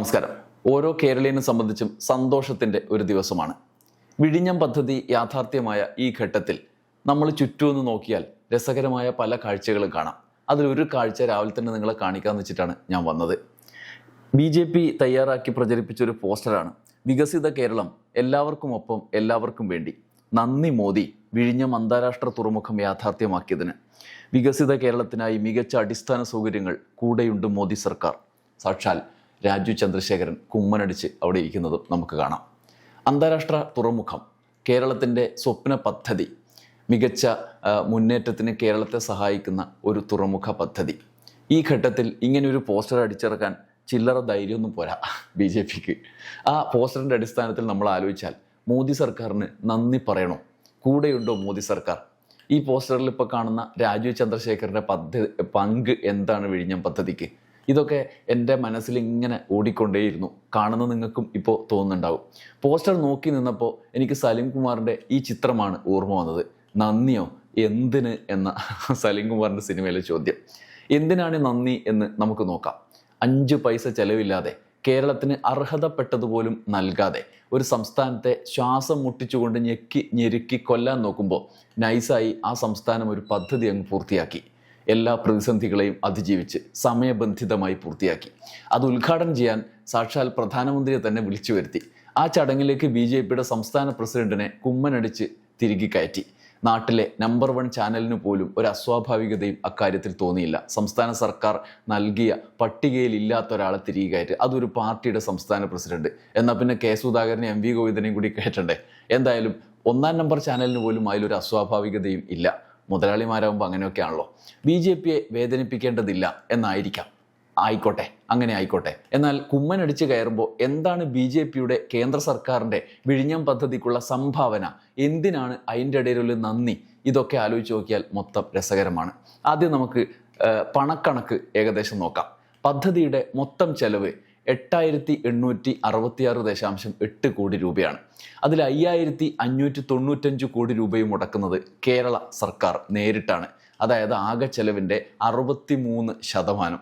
നമസ്കാരം. ഓരോ കേരളീയനെ സംബന്ധിച്ചും സന്തോഷത്തിന്റെ ഒരു ദിവസമാണ്. വിഴിഞ്ഞം പദ്ധതി യാഥാർത്ഥ്യമായ ഈ ഘട്ടത്തിൽ നമ്മൾ ചുറ്റുമൊന്ന് നോക്കിയാൽ രസകരമായ പല കാഴ്ചകളും കാണാം. അതിലൊരു കാഴ്ച രാവിലെ തന്നെ നിങ്ങളെ കാണിക്കാമെന്ന് വെച്ചിട്ടാണ് ഞാൻ വന്നത്. ബി ജെ പി തയ്യാറാക്കി പ്രചരിപ്പിച്ചൊരു പോസ്റ്ററാണ് വികസിത കേരളം എല്ലാവർക്കും ഒപ്പം എല്ലാവർക്കും വേണ്ടി. നന്ദി മോദി വിഴിഞ്ഞം അന്താരാഷ്ട്ര തുറമുഖം യാഥാർത്ഥ്യമാക്കിയതിന്. വികസിത കേരളത്തിനായി മികച്ച അടിസ്ഥാന സൗകര്യങ്ങൾ കൂടെയുണ്ട് മോദി സർക്കാർ. സാക്ഷാൽ രാജു ചന്ദ്രശേഖരൻ കുമ്മനടിച്ച് അവിടെ ഇരിക്കുന്നതും നമുക്ക് കാണാം. അന്താരാഷ്ട്ര തുറമുഖം കേരളത്തിന്റെ സ്വപ്ന പദ്ധതി മികച്ച മുന്നേറ്റത്തിന് കേരളത്തെ സഹായിക്കുന്ന ഒരു തുറമുഖ പദ്ധതി. ഈ ഘട്ടത്തിൽ ഇങ്ങനെ ഒരു പോസ്റ്റർ അടിച്ചിറക്കാൻ ചില്ലറ ധൈര്യമൊന്നും പോരാ ബി ജെ പിക്ക്. ആ പോസ്റ്ററിന്റെ അടിസ്ഥാനത്തിൽ നമ്മൾ ആലോചിച്ചാൽ മോദി സർക്കാരിന് നന്ദി പറയണോ? കൂടെയുണ്ടോ മോദി സർക്കാർ? ഈ പോസ്റ്ററിൽ ഇപ്പോൾ കാണുന്ന രാജീവ് ചന്ദ്രശേഖരന്റെ പദ്ധതി പങ്ക് എന്താണ് വിഴിഞ്ഞം പദ്ധതിക്ക്? ഇതൊക്കെ എന്റെ മനസ്സിൽ ഇങ്ങനെ ഓടിക്കൊണ്ടേയിരുന്നു. കാണുന്ന നിങ്ങൾക്കും ഇപ്പോൾ തോന്നുന്നുണ്ടാവും. പോസ്റ്റർ നോക്കി നിന്നപ്പോൾ എനിക്ക് സലീം കുമാറിന്റെ ഈ ചിത്രമാണ് ഓർമ്മ വന്നത്. നന്ദിയോ? എന്തിന്? എന്ന സലീം കുമാറിന്റെ സിനിമയിലെ ചോദ്യം. എന്തിനാണ് നന്ദി എന്ന് നമുക്ക് നോക്കാം. അഞ്ച് പൈസ ചെലവില്ലാതെ കേരളത്തിന് അർഹതപ്പെട്ടതുപോലും നൽകാതെ ഒരു സംസ്ഥാനത്തെ ശ്വാസം മുട്ടിച്ചുകൊണ്ട് ഞെക്കി ഞെരുക്കി കൊല്ലാൻ നോക്കുമ്പോൾ നൈസായി ആ സംസ്ഥാനം ഒരു പദ്ധതി അങ്ങ് പൂർത്തിയാക്കി. എല്ലാ പ്രതിസന്ധികളെയും അതിജീവിച്ച് സമയബന്ധിതമായി പൂർത്തിയാക്കി. അത് ഉദ്ഘാടനം ചെയ്യാൻ സാക്ഷാൽ പ്രധാനമന്ത്രിയെ തന്നെ വിളിച്ചു വരുത്തി. ആ ചടങ്ങിലേക്ക് ബി ജെ പിയുടെ സംസ്ഥാന പ്രസിഡന്റിനെ കുമ്മനടിച്ച് തിരികെ കയറ്റി. നാട്ടിലെ നമ്പർ വൺ ചാനലിന് പോലും ഒരു അസ്വാഭാവികതയും അക്കാര്യത്തിൽ തോന്നിയില്ല. സംസ്ഥാന സർക്കാർ നൽകിയ പട്ടികയിൽ ഇല്ലാത്ത ഒരാളെ തിരികെ കയറ്റി. അതൊരു പാർട്ടിയുടെ സംസ്ഥാന പ്രസിഡന്റ്. എന്നാൽ പിന്നെ കെ സുധാകരനെ എം വി ഗോവിന്ദനെയും കൂടി കയറ്റണ്ടേ? എന്തായാലും ഒന്നാം നമ്പർ ചാനലിന് പോലും അതിലൊരു അസ്വാഭാവികതയും ഇല്ല. മുതലാളിമാരാകുമ്പോൾ അങ്ങനെയൊക്കെയാണല്ലോ. ബി ജെ പിയെ വേദനിപ്പിക്കേണ്ടതില്ല എന്നായിരിക്കാം. ആയിക്കോട്ടെ അങ്ങനെ ആയിക്കോട്ടെ. എന്നാൽ കുമ്മനടിച്ച് കയറുമ്പോൾ എന്താണ് ബി ജെ പിയുടെ കേന്ദ്ര സർക്കാരിന്റെ വിഴിഞ്ഞം പദ്ധതിക്കുള്ള സംഭാവന? എന്തിനാണ് അതിന്റെ ഇടയിലുള്ള നന്ദി? ഇതൊക്കെ ആലോചിച്ച് നോക്കിയാൽ മൊത്തം രസകരമാണ്. ആദ്യം നമുക്ക് പണക്കണക്ക് ഏകദേശം നോക്കാം. പദ്ധതിയുടെ മൊത്തം ചെലവ് എട്ടായിരത്തി എണ്ണൂറ്റി അറുപത്തിയാറ് ദശാംശം എട്ട് കോടി രൂപയാണ്. അതിൽ അയ്യായിരത്തി അഞ്ഞൂറ്റി തൊണ്ണൂറ്റഞ്ച് കോടി രൂപയും മുടക്കുന്നത് കേരള സർക്കാർ നേരിട്ടാണ്. അതായത് ആകെ ചെലവിന്റെ അറുപത്തി മൂന്ന് ശതമാനം.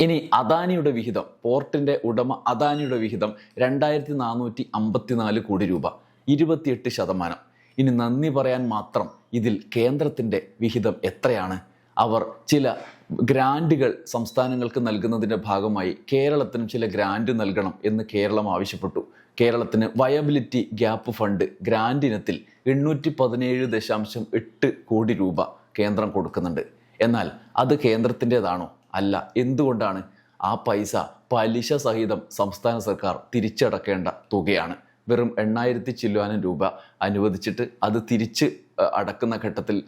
ഇനി അദാനിയുടെ വിഹിതം പോർട്ടിന്റെ ഉടമ അദാനിയുടെ വിഹിതം രണ്ടായിരത്തി നാനൂറ്റി അമ്പത്തിനാല് കോടി രൂപ ഇരുപത്തിയെട്ട് ശതമാനം. ഇനി നന്ദി പറയാൻ മാത്രം ഇതിൽ കേന്ദ്രത്തിന്റെ വിഹിതം എത്രയാണ്? അവർ ചില ഗ്രാൻഡുകൾ സംസ്ഥാനങ്ങൾക്ക് നൽകുന്നതിന്റെ ഭാഗമായി കേരളത്തിനും ചില ഗ്രാൻഡ് നൽകണം എന്ന് കേരളം ആവശ്യപ്പെട്ടു. കേരളത്തിന് വയബിലിറ്റി ഗ്യാപ്പ് ഫണ്ട് ഗ്രാൻഡ് ഇനത്തിൽ എണ്ണൂറ്റി പതിനേഴ് ദശാംശം എട്ട് കോടി രൂപ കേന്ദ്രം കൊടുക്കുന്നുണ്ട്. എന്നാൽ അത് കേന്ദ്രത്തിന്റെതാണോ? അല്ല. എന്തുകൊണ്ടാണ് ആ പൈസ പലിശ സഹിതം സംസ്ഥാന സർക്കാർ തിരിച്ചടക്കേണ്ട തുകയാണ്? വെറും എണ്ണായിരത്തി ചില്ലുവാനും രൂപ അനുവദിച്ചിട്ട് അത് തിരിച്ച് അടക്കുന്ന ഘട്ടത്തിൽ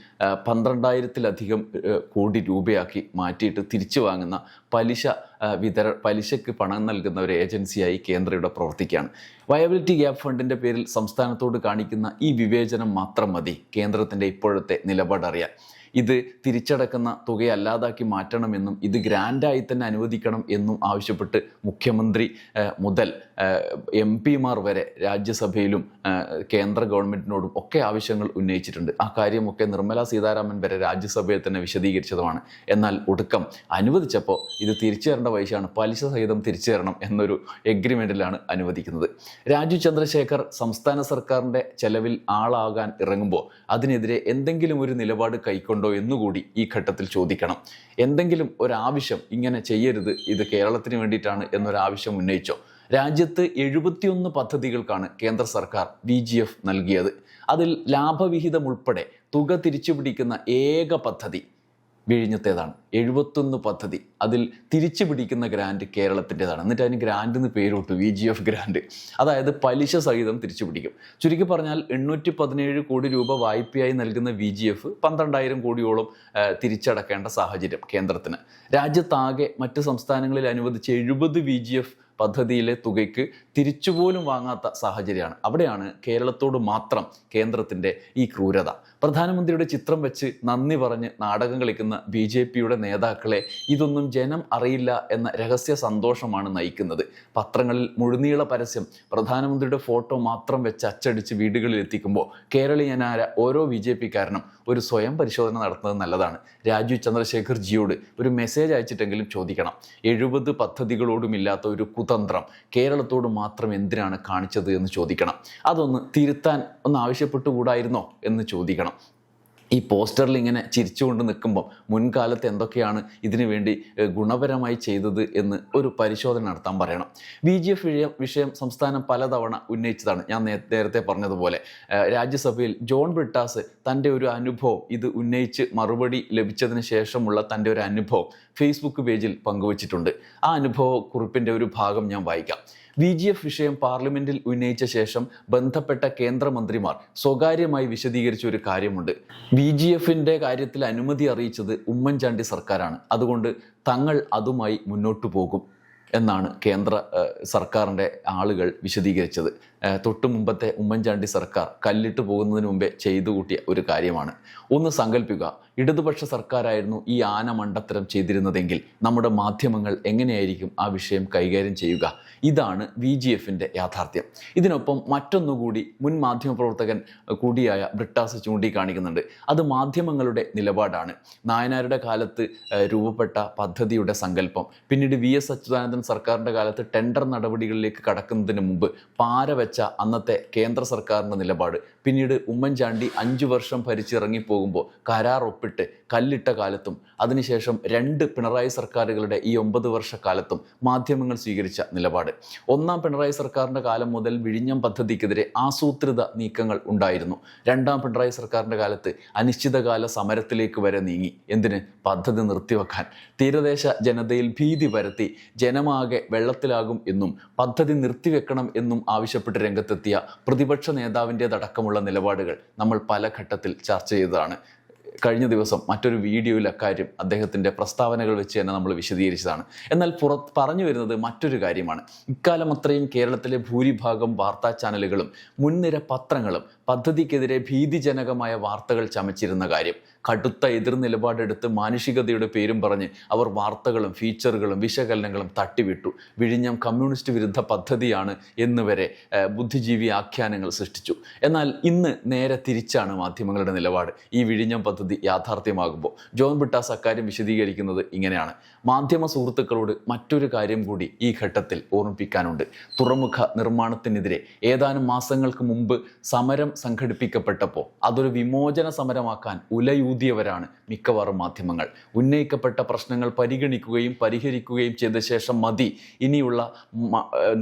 പന്ത്രണ്ടായിരത്തിലധികം കോടി രൂപയാക്കി മാറ്റിയിട്ട് തിരിച്ചു വാങ്ങുന്ന പലിശ വിതര പലിശയ്ക്ക് പണം നൽകുന്ന ഒരു ഏജൻസിയായി കേന്ദ്ര ഇവിടെ പ്രവർത്തിക്കുകയാണ്. വയബിലിറ്റി ഗ്യാപ്പ് ഫണ്ടിന്റെ പേരിൽ സംസ്ഥാനത്തോട് കാണിക്കുന്ന ഈ വിവേചനം മാത്രം മതി കേന്ദ്രത്തിന്റെ ഇപ്പോഴത്തെ നിലപാടറിയാൻ. ഇത് തിരിച്ചടക്കുന്ന തുക അല്ലാതാക്കി മാറ്റണമെന്നും ഇത് ഗ്രാൻഡായി തന്നെ അനുവദിക്കണം എന്നും ആവശ്യപ്പെട്ട് മുഖ്യമന്ത്രി മുതൽ എം പിമാർ വരെ രാജ്യസഭയിലും കേന്ദ്ര ഗവൺമെന്റിനോടും ഒക്കെ ആവശ്യങ്ങൾ ഉന്നയിച്ചിട്ടുണ്ട്. ആ കാര്യമൊക്കെ നിർമ്മല സീതാരാമൻ വരെ രാജ്യസഭയിൽ തന്നെ വിശദീകരിച്ചതുമാണ്. എന്നാൽ ഒടുക്കം അനുവദിച്ചപ്പോൾ ഇത് തിരിച്ചു തരേണ്ട പൈസയാണ് പലിശ സഹിതം തിരിച്ചു തരണം എന്നൊരു എഗ്രിമെന്റിലാണ് അനുവദിക്കുന്നത്. രാജു ചന്ദ്രശേഖർ സംസ്ഥാന സർക്കാരിന്റെ ചെലവിൽ ആളാകാൻ ഇറങ്ങുമ്പോൾ അതിനെതിരെ എന്തെങ്കിലും ഒരു നിലപാട് കൈക്കൊണ്ടോ എന്നുകൂടി ഈ ഘട്ടത്തിൽ ചോദിക്കണം. എന്തെങ്കിലും ഒരാവശ്യം ഇങ്ങനെ ചെയ്യരുത് ഇത് കേരളത്തിന് വേണ്ടിയിട്ടാണ് എന്നൊരാവശ്യം ഉന്നയിച്ചോ? രാജ്യത്ത് എഴുപത്തിയൊന്ന് പദ്ധതികൾക്കാണ് കേന്ദ്ര സർക്കാർ ബി ജി എഫ് നൽകിയത്. അതിൽ ലാഭവിഹിതം ഉൾപ്പെടെ തുക തിരിച്ചുപിടിക്കുന്ന ഏക പദ്ധതി വിഴിഞ്ഞത്തേതാണ്. എഴുപത്തൊന്ന് പദ്ധതി. അതിൽ തിരിച്ചു പിടിക്കുന്ന ഗ്രാൻഡ് കേരളത്തിന്റെതാണ്. എന്നിട്ട് അതിന് ഗ്രാൻഡ് എന്ന് പേരിട്ടു വി ജി എഫ് ഗ്രാൻഡ്. അതായത് പലിശ സഹിതം തിരിച്ചു പിടിക്കും. ചുരുക്കി പറഞ്ഞാൽ എണ്ണൂറ്റി പതിനേഴ് കോടി രൂപ വായ്പയായി നൽകുന്ന വി ജി എഫ് പന്ത്രണ്ടായിരം കോടിയോളം തിരിച്ചടക്കേണ്ട സാഹചര്യം കേന്ദ്രത്തിന്. രാജ്യത്താകെ മറ്റ് സംസ്ഥാനങ്ങളിൽ അനുവദിച്ച എഴുപത് വി ജി എഫ് പദ്ധതിയിലെ തുകയ്ക്ക് തിരിച്ചുപോലും വാങ്ങാത്ത സാഹചര്യമാണ്. അവിടെയാണ് കേരളത്തോട് മാത്രം കേന്ദ്രത്തിന്റെ ഈ ക്രൂരത. പ്രധാനമന്ത്രിയുടെ ചിത്രം വെച്ച് നന്ദി പറഞ്ഞ് നാടകം കളിക്കുന്ന ബി ജെ പിയുടെ നേതാക്കളെ ഇതൊന്നും ജനം അറിയില്ല എന്ന രഹസ്യ സന്തോഷമാണ് നയിക്കുന്നത്. പത്രങ്ങളിൽ മുഴുനീള പരസ്യം പ്രധാനമന്ത്രിയുടെ ഫോട്ടോ മാത്രം വെച്ച് അച്ചടിച്ച് വീടുകളിൽ എത്തിക്കുമ്പോൾ കേരളീയനായ ഓരോ ബി ജെ പിക്കാരനും ഒരു സ്വയം പരിശോധന നടത്തുന്നത് നല്ലതാണ്. രാജീവ് ചന്ദ്രശേഖർ ജിയോട് ഒരു മെസ്സേജ് അയച്ചിട്ടെങ്കിലും ചോദിക്കണം. എഴുപത് പദ്ധതികളോടുമില്ലാത്ത ഒരു കുതന്ത്രം കേരളത്തോട് മാത്രം എന്തിനാണ് കാണിച്ചത് എന്ന് ചോദിക്കണം. അതൊന്ന് തിരുത്താൻ ഒന്ന് ആവശ്യപ്പെട്ടുകൂടായിരുന്നോ എന്ന് ചോദിക്കണം. ഈ പോസ്റ്ററിൽ ഇങ്ങനെ ചിരിച്ചുകൊണ്ട് നിൽക്കുമ്പോൾ മുൻകാലത്ത് എന്തൊക്കെയാണ് ഇതിനു വേണ്ടി ഗുണപരമായി ചെയ്തത് എന്ന് ഒരു പരിശോധന നടത്താൻ പറയണം. ബി ജി എഫ് വിഷയം വിഷയം സംസ്ഥാനം പലതവണ ഉന്നയിച്ചതാണ്. ഞാൻ നേരത്തെ പറഞ്ഞതുപോലെ രാജ്യസഭയിൽ ജോൺ ബ്രിട്ടാസ് തന്റെ ഒരു അനുഭവം ഇത് ഉന്നയിച്ച് മറുപടി ലഭിച്ചതിന് ശേഷമുള്ള തന്റെ ഒരു അനുഭവം ഫേസ്ബുക്ക് പേജിൽ പങ്കുവച്ചിട്ടുണ്ട്. ആ അനുഭവ കുറിപ്പിന്റെ ഒരു ഭാഗം ഞാൻ വായിക്കാം. വി ജി എഫ് വിഷയം പാർലമെന്റിൽ ഉന്നയിച്ച ശേഷം ബന്ധപ്പെട്ട കേന്ദ്രമന്ത്രിമാർ സ്വകാര്യമായി വിശദീകരിച്ച ഒരു കാര്യമുണ്ട്. വി ജി എഫിന്റെ കാര്യത്തിൽ അനുമതി അറിയിച്ചത് ഉമ്മൻചാണ്ടി സർക്കാരാണ്. അതുകൊണ്ട് തങ്ങൾ അതുമായി മുന്നോട്ടു പോകും എന്നാണ് കേന്ദ്ര സർക്കാരിന്റെ ആളുകൾ വിശദീകരിച്ചത്. തൊട്ടു മുമ്പത്തെ ഉമ്മൻചാണ്ടി സർക്കാർ കല്ലിട്ട് പോകുന്നതിന് മുമ്പേ ചെയ്തു കൂട്ടിയ ഒരു കാര്യമാണ്. ഒന്ന് സങ്കല്പിക്കുക ഇടതുപക്ഷ സർക്കാരായിരുന്നു ഈ ആന മണ്ടത്തരം ചെയ്തിരുന്നതെങ്കിൽ നമ്മുടെ മാധ്യമങ്ങൾ എങ്ങനെയായിരിക്കും ആ വിഷയം കൈകാര്യം ചെയ്യുക? ഇതാണ് വി ജി എഫിന്റെ യാഥാർത്ഥ്യം. ഇതിനൊപ്പം മറ്റൊന്നുകൂടി മുൻ മാധ്യമപ്രവർത്തകൻ കൂടിയായ ബ്രിട്ടാസ് ചൂണ്ടിക്കാണിക്കുന്നുണ്ട്. അത് മാധ്യമങ്ങളുടെ നിലപാടാണ്. നായനാരുടെ കാലത്ത് രൂപപ്പെട്ട പദ്ധതിയുടെ സങ്കല്പം. പിന്നീട് വി എസ് അച്യുതാനന്ദൻ സർക്കാരിന്റെ കാലത്ത് ടെൻഡർ നടപടികളിലേക്ക് കടക്കുന്നതിന് മുമ്പ് പാര വെച്ച അന്നത്തെ കേന്ദ്ര സർക്കാരിന്റെ നിലപാട്. പിന്നീട് ഉമ്മൻചാണ്ടി അഞ്ചു വർഷം ഭരിച്ചിറങ്ങിപ്പോകുമ്പോൾ കരാർ ഒപ്പിട്ട് കല്ലിട്ട കാലത്തും അതിനുശേഷം രണ്ട് പിണറായി സർക്കാരുകളുടെ ഈ ഒമ്പത് വർഷക്കാലത്തും മാധ്യമങ്ങൾ സ്വീകരിച്ച നിലപാട്. ഒന്നാം പിണറായി സർക്കാരിന്റെ കാലം മുതൽ വിഴിഞ്ഞം പദ്ധതിക്കെതിരെ ആസൂത്രിത നീക്കങ്ങൾ ഉണ്ടായിരുന്നു. രണ്ടാം പിണറായി സർക്കാരിന്റെ കാലത്ത് അനിശ്ചിതകാല സമരത്തിലേക്ക് വരെ നീങ്ങി. എന്തിന്? പദ്ധതി നിർത്തിവെക്കാൻ. തീരദേശ ജനതയിൽ ഭീതി പരത്തി ജനമാകെ വെള്ളത്തിലാകും എന്നും പദ്ധതി നിർത്തിവെക്കണം എന്നും ആവശ്യപ്പെട്ട് രംഗത്തെത്തിയ പ്രതിപക്ഷ നേതാവിന്റെതടക്കമുള്ള നിലപാടുകൾ നമ്മൾ പല ഘട്ടത്തിൽ ചർച്ച ചെയ്തതാണ്. കഴിഞ്ഞ ദിവസം മറ്റൊരു വീഡിയോയിൽ അക്കാര്യം അദ്ദേഹത്തിന്റെ പ്രസ്താവനകൾ വെച്ച് തന്നെ നമ്മൾ വിശദീകരിച്ചതാണ്. എന്നാൽ പുറത്ത് പറഞ്ഞു വരുന്നത് മറ്റൊരു കാര്യമാണ്. ഇക്കാലം അത്രയും കേരളത്തിലെ ഭൂരിഭാഗം വാർത്താ ചാനലുകളും മുൻനിര പത്രങ്ങളും പദ്ധതിക്കെതിരെ ഭീതിജനകമായ വാർത്തകൾ ചമച്ചിരുന്ന കാര്യം. കടുത്ത എതിർ നിലപാടെടുത്ത് മാനുഷികതയുടെ പേരും പറഞ്ഞ് അവർ വാർത്തകളും ഫീച്ചറുകളും വിശകലനങ്ങളും തട്ടിവിട്ടു. വിഴിഞ്ഞം കമ്മ്യൂണിസ്റ്റ് വിരുദ്ധ പദ്ധതിയാണ് എന്നുവരെ ബുദ്ധിജീവി ആഖ്യാനങ്ങൾ സൃഷ്ടിച്ചു. എന്നാൽ ഇന്ന് നേരെ തിരിച്ചാണ് മാധ്യമങ്ങളുടെ നിലപാട്. ഈ വിഴിഞ്ഞം പദ്ധതി യാഥാർത്ഥ്യമാകുമ്പോൾ ജോൺ ബിട്ടാസ് അക്കാര്യം വിശദീകരിക്കുന്നത് ഇങ്ങനെയാണ്. മാധ്യമ സുഹൃത്തുക്കളോട് മറ്റൊരു കാര്യം കൂടി ഈ ഘട്ടത്തിൽ ഓർമ്മിപ്പിക്കാനുണ്ട്. തുറമുഖ നിർമ്മാണത്തിനെതിരെ ഏതാനും മാസങ്ങൾക്ക് മുമ്പ് സമരം സംഘടിപ്പിക്കപ്പെട്ടപ്പോൾ അതൊരു വിമോചന സമരമാക്കാൻ ഉലയൂതിയവരാണ് മിക്കവാറും മാധ്യമങ്ങൾ. ഉന്നയിക്കപ്പെട്ട പ്രശ്നങ്ങൾ പരിഗണിക്കുകയും പരിഹരിക്കുകയും ചെയ്ത ശേഷം മതി ഇനിയുള്ള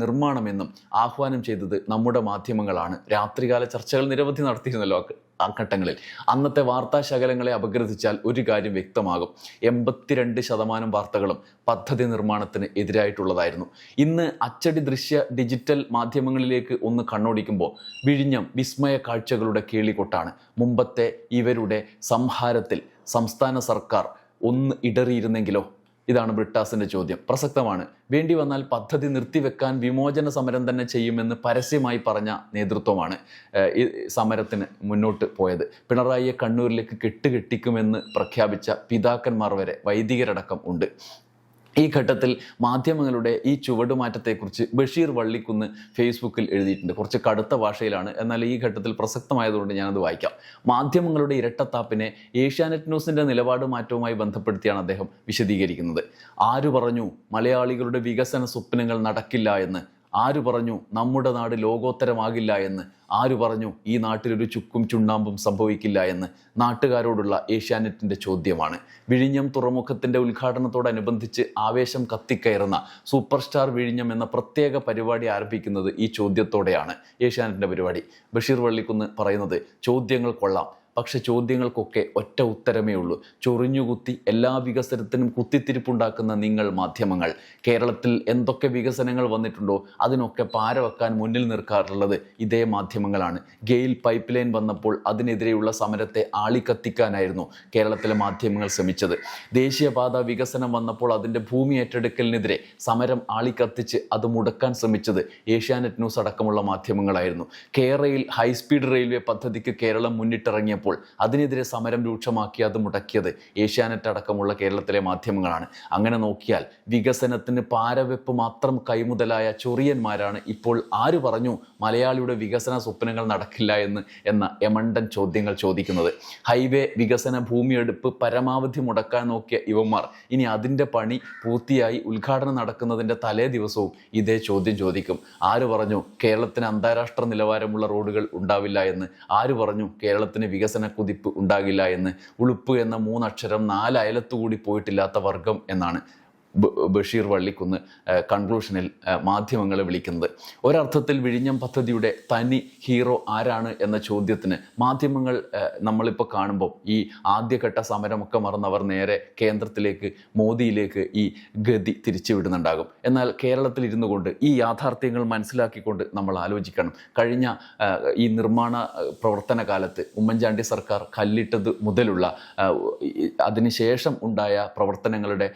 നിർമ്മാണമെന്നും ആഹ്വാനം ചെയ്തത് നമ്മുടെ മാധ്യമങ്ങളാണ്. രാത്രികാല ചർച്ചകൾ നിരവധി നടത്തിയിരുന്നല്ലോ ഘട്ടങ്ങളിൽ അന്നത്തെ വാർത്താ ശകലങ്ങളെ അപഗ്രഥിച്ചാൽ ഒരു കാര്യം വ്യക്തമാകും. എൺപത്തിരണ്ട് ശതമാനം വാർത്തകളും പദ്ധതി നിർമ്മാണത്തിന് എതിരായിട്ടുള്ളതായിരുന്നു. ഇന്ന് അച്ചടി ദൃശ്യ ഡിജിറ്റൽ മാധ്യമങ്ങളിലേക്ക് ഒന്ന് കണ്ണോടിക്കുമ്പോൾ വിഴിഞ്ഞം വിസ്മയ കാഴ്ചകളുടെ കേളികൊട്ടാണ്. മുമ്പത്തെ ഇവരുടെ സംഹാരത്തിൽ സംസ്ഥാന സർക്കാർ ഒന്ന് ഇടറിയിരുന്നെങ്കിലോ? ഇതാണ് ബ്രിട്ടാസിന്റെ ചോദ്യം. പ്രസക്തമാണ്. വേണ്ടി വന്നാൽ പദ്ധതി നിർത്തിവെക്കാൻ വിമോചന സമരം തന്നെ ചെയ്യുമെന്ന് പരസ്യമായി പറഞ്ഞ നേതൃത്വമാണ് ഈ സമരത്തിന് മുന്നോട്ട് പോയത്. പിണറായിയെ കണ്ണൂരിലേക്ക് കെട്ടുകെട്ടിക്കുമെന്ന് പ്രഖ്യാപിച്ച പിതാക്കന്മാർ വരെ വൈദികരടക്കം ഉണ്ട്. ഈ ഘട്ടത്തിൽ മാധ്യമങ്ങളുടെ ഈ ചുവടുമാറ്റത്തെക്കുറിച്ച് ബഷീർ വള്ളിക്കുന്ന് ഫേസ്ബുക്കിൽ എഴുതിയിട്ടുണ്ട്. കുറച്ച് കടുത്ത ഭാഷയിലാണ്. എന്നാൽ ഈ ഘട്ടത്തിൽ പ്രസക്തമായതുകൊണ്ട് ഞാനത് വായിക്കാം. മാധ്യമങ്ങളുടെ ഇരട്ടത്താപ്പിനെ ഏഷ്യാനെറ്റ് ന്യൂസിന്റെ നിലപാട് മാറ്റവുമായി ബന്ധപ്പെടുത്തിയാണ് അദ്ദേഹം വിശദീകരിക്കുന്നത്. ആര് പറഞ്ഞു? മലയാളികളുടെ വികസന സ്വപ്നങ്ങൾ നടക്കില്ല എന്ന് ആരു പറഞ്ഞു നമ്മുടെ നാട് ലോകോത്തരമാകില്ല എന്ന്? ആര് പറഞ്ഞു ഈ നാട്ടിലൊരു ചുക്കും ചുണ്ണാമ്പും സംഭവിക്കില്ല എന്ന്? നാട്ടുകാരോടുള്ള ഏഷ്യാനെറ്റിന്റെ ചോദ്യമാണ്. വിഴിഞ്ഞം തുറമുഖത്തിന്റെ ഉദ്ഘാടനത്തോടനുബന്ധിച്ച് ആവേശം കത്തിക്കയറുന്ന സൂപ്പർ സ്റ്റാർ വിഴിഞ്ഞം എന്ന പ്രത്യേക പരിപാടി ആരംഭിക്കുന്നത് ഈ ചോദ്യത്തോടെയാണ്. ഏഷ്യാനെറ്റിന്റെ പരിപാടി. ബഷീർ വള്ളിക്കുന്ന് പറയുന്നത് ചോദ്യങ്ങൾ കൊള്ളാം. പക്ഷെ ചോദ്യങ്ങൾക്കൊക്കെ ഒറ്റ ഉത്തരമേ ഉള്ളൂ. ചൊറിഞ്ഞുകുത്തി എല്ലാ വികസനത്തിനും കുത്തിത്തിരിപ്പുണ്ടാക്കുന്ന നിങ്ങൾ മാധ്യമങ്ങൾ. കേരളത്തിൽ എന്തൊക്കെ വികസനങ്ങൾ വന്നിട്ടുണ്ടോ അതിനൊക്കെ പാര വെക്കാൻ മുന്നിൽ നിൽക്കാറുള്ളത് ഇതേ മാധ്യമങ്ങളാണ്. ഗെയിൽ പൈപ്പ് ലൈൻ വന്നപ്പോൾ അതിനെതിരെയുള്ള സമരത്തെ ആളിക്കത്തിക്കാനായിരുന്നു കേരളത്തിലെ മാധ്യമങ്ങൾ ശ്രമിച്ചത്. ദേശീയപാത വികസനം വന്നപ്പോൾ അതിന്റെ ഭൂമി ഏറ്റെടുക്കലിനെതിരെ സമരം ആളിക്കത്തിച്ച് അത് മുടക്കാൻ ശ്രമിച്ചത് ഏഷ്യാനെറ്റ് ന്യൂസ് അടക്കമുള്ള മാധ്യമങ്ങളായിരുന്നു. കേരളയിൽ ഹൈസ്പീഡ് റെയിൽവേ പദ്ധതിക്ക് കേരളം മുന്നിട്ടിറങ്ങിയപ്പോൾ കഴിഞ്ഞപ്പോൾ അതിനെതിരെ സമരം രൂക്ഷമാക്കി അത് മുടക്കിയത് ഏഷ്യാനെറ്റ് അടക്കമുള്ള കേരളത്തിലെ മാധ്യമങ്ങളാണ്. അങ്ങനെ നോക്കിയാൽ വികസനത്തിന് പാരവെപ്പ് മാത്രം കൈമുതലായ ചൊറിയന്മാരാണ് ഇപ്പോൾ ആര് പറഞ്ഞു മലയാളിയുടെ വികസന സ്വപ്നങ്ങൾ നടക്കില്ല എന്ന് എന്ന യമണ്ടൻ ചോദ്യങ്ങൾ ചോദിക്കുന്നത്. ഹൈവേ വികസന ഭൂമിയെടുപ്പ് പരമാവധി മുടക്കാൻ നോക്കിയ ഇവന്മാർ ഇനി അതിന്റെ പണി പൂർത്തിയായി ഉദ്ഘാടനം നടക്കുന്നതിന്റെ തലേ ദിവസവും ഇതേ ചോദ്യം ചോദിക്കും. ആര് പറഞ്ഞു കേരളത്തിന് അന്താരാഷ്ട്ര നിലവാരമുള്ള റോഡുകൾ ഉണ്ടാവില്ല എന്ന്? ആര് പറഞ്ഞു കേരളത്തിന് വികസന കുതിപ്പ് ഉണ്ടാകില്ല എന്ന് ഉളുപ്പ് എന്ന മൂന്നക്ഷരം നാല് അയലത്തുകൂടി പോയിട്ടില്ലാത്ത വർഗം എന്നാണ് ബഷീർ വള്ളിക്കുന്ന് കൺക്ലൂഷനിൽ മാധ്യമങ്ങളെ വിളിക്കുന്നത്. ഒരർത്ഥത്തിൽ വിഴിഞ്ഞം പദ്ധതിയുടെ തനി ഹീറോ ആരാണ് എന്ന ചോദ്യത്തിന് മാധ്യമങ്ങൾ നമ്മളിപ്പോൾ കാണുമ്പോൾ ഈ ആദ്യഘട്ട സമരമൊക്കെ മറന്നവർ നേരെ കേന്ദ്രത്തിലേക്ക് മോദിയിലേക്ക് ഈ ഗതി തിരിച്ചുവിടുന്നുണ്ടാകും. എന്നാൽ കേരളത്തിൽ ഇരുന്നു കൊണ്ട് ഈ യാഥാർത്ഥ്യങ്ങൾ മനസ്സിലാക്കിക്കൊണ്ട് നമ്മൾ ആലോചിക്കണം. കഴിഞ്ഞ ഈ നിർമ്മാണ പ്രവർത്തന കാലത്ത് ഉമ്മൻചാണ്ടി സർക്കാർ കല്ലിട്ടത് മുതലുള്ള അതിനുശേഷം ഉണ്ടായ പ്രവർത്തനങ്ങളുടെ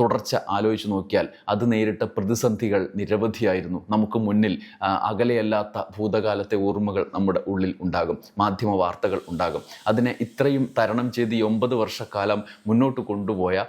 തുടർച്ച ആലോചിച്ച് നോക്കിയാൽ അത് നേരിട്ട പ്രതിസന്ധികൾ നിരവധിയായിരുന്നു. നമുക്ക് മുന്നിൽ അകലെയല്ലാത്ത ഭൂതകാലത്തെ ഓർമ്മകൾ നമ്മുടെ ഉള്ളിൽ ഉണ്ടാകും. മാധ്യമ വാർത്തകൾ ഉണ്ടാകും. അതിനെ ഇത്രയും തരണം ചെയ്ത് ഈ ഒമ്പത് വർഷക്കാലം മുന്നോട്ട് കൊണ്ടുപോയ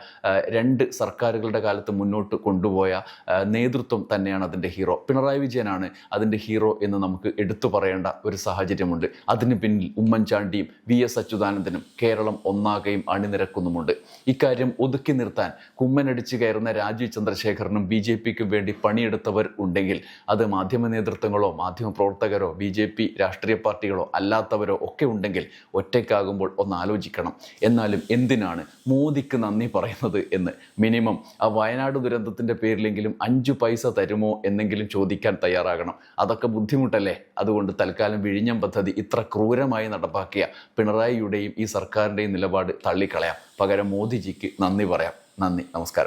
രണ്ട് സർക്കാരുകളുടെ കാലത്ത് മുന്നോട്ട് കൊണ്ടുപോയ നേതൃത്വം തന്നെയാണ് അതിന്റെ ഹീറോ. പിണറായി വിജയനാണ് അതിന്റെ ഹീറോ എന്ന് നമുക്ക് എടുത്തു പറയേണ്ട ഒരു സാഹചര്യമുണ്ട്. അതിന് പിന്നിൽ ഉമ്മൻചാണ്ടിയും വി എസ് അച്യുതാനന്ദനും കേരളം ഒന്നാകെയും അണിനിരക്കുന്നുമുണ്ട്. ഇക്കാര്യം ഒതുക്കി നിർത്താൻ കുമ്മനടിച്ച് കയറുന്ന രാജീവ് ചന്ദ്രശേഖരനും ബി ജെ പിക്കും വേണ്ടി പണിയെടുത്തവർ ഉണ്ടെങ്കിൽ അത് മാധ്യമ നേതൃത്വങ്ങളോ മാധ്യമ പ്രവർത്തകരോ ബി ജെ പി രാഷ്ട്രീയ പാർട്ടികളോ അല്ലാത്തവരോ ഒക്കെ ഉണ്ടെങ്കിൽ ഒറ്റയ്ക്കാകുമ്പോൾ ഒന്ന് ആലോചിക്കണം. എന്നാലും എന്തിനാണ് മോദിക്ക് നന്ദി പറയുന്നത് എന്ന്? മിനിമം ആ വയനാട് ദുരന്തത്തിന്റെ പേരിലെങ്കിലും അഞ്ചു പൈസ തരുമോ എന്നെങ്കിലും ചോദിക്കാൻ തയ്യാറാകണം. അതൊക്കെ ബുദ്ധിമുട്ടല്ലേ? അതുകൊണ്ട് തൽക്കാലം വിഴിഞ്ഞം പദ്ധതി ഇത്ര ക്രൂരമായി നടപ്പാക്കിയ പിണറായിയുടെയും ഈ സർക്കാരിന്റെയും നിലപാട് തള്ളിക്കളയാം. പകരം മോദിജിക്ക് നന്ദി പറയാം. നന്ദി. നമസ്കാരം.